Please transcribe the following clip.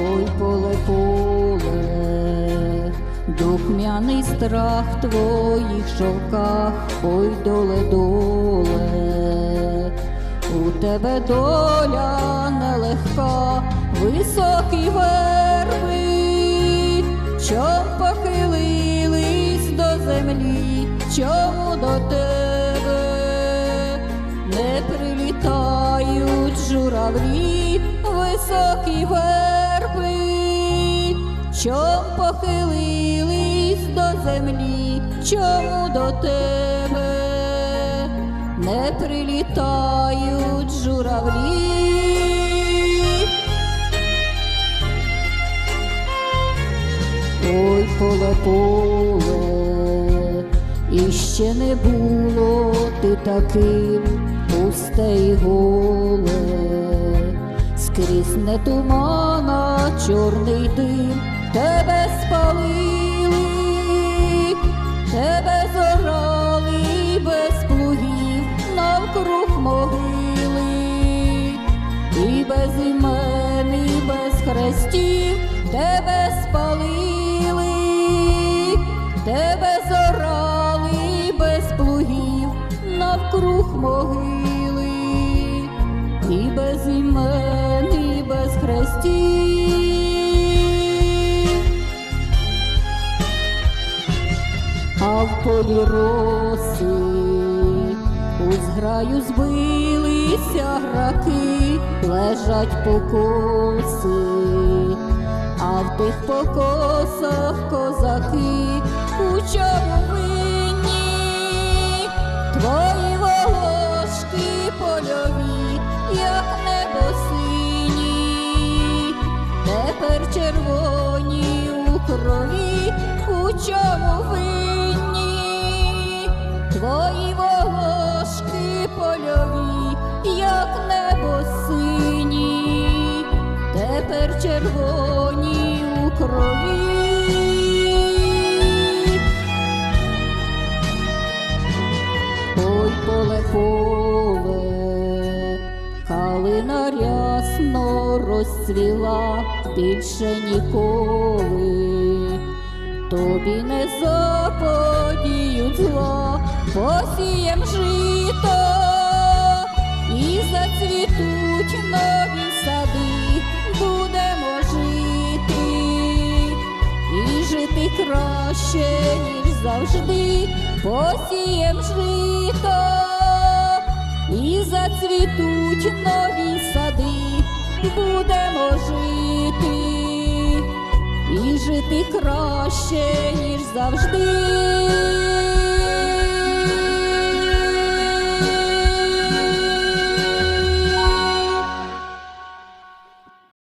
ой поле поле, духмяний страх в твоїх шовках, ой доле доле, у тебе доля нелегка, високі верби, чом похилились до землі, чому до тебе не прилітають журавлі, високі верби, чом похилились до землі, чому до тебе не прилітають журавлі. Ой, поле поле, і ще не було ти таким пусте й голе, скрізь не тумана, чорний дим, тебе спалили, тебе зорали без плугів навкруг могили, і без імен, і без хрестів тебе спалили, тебе зорали без плугів навкруг могили, і без без хрестів. А в полі роси у зграю збилися граки, лежать покоси, а в тих покосах козаки у чому червоні у крові, у чому винні твої волошки польові, як небо сині, тепер червоні у крові. Ой, поле, рясно розцвіла більше ніколи. Тобі не заподіють зла, посієм жито. І зацвітуть нові сади, будемо жити. І жити краще, ніж завжди, посієм жито, і зацвітуть нові сади, будемо жити, і жити краще, ніж завжди.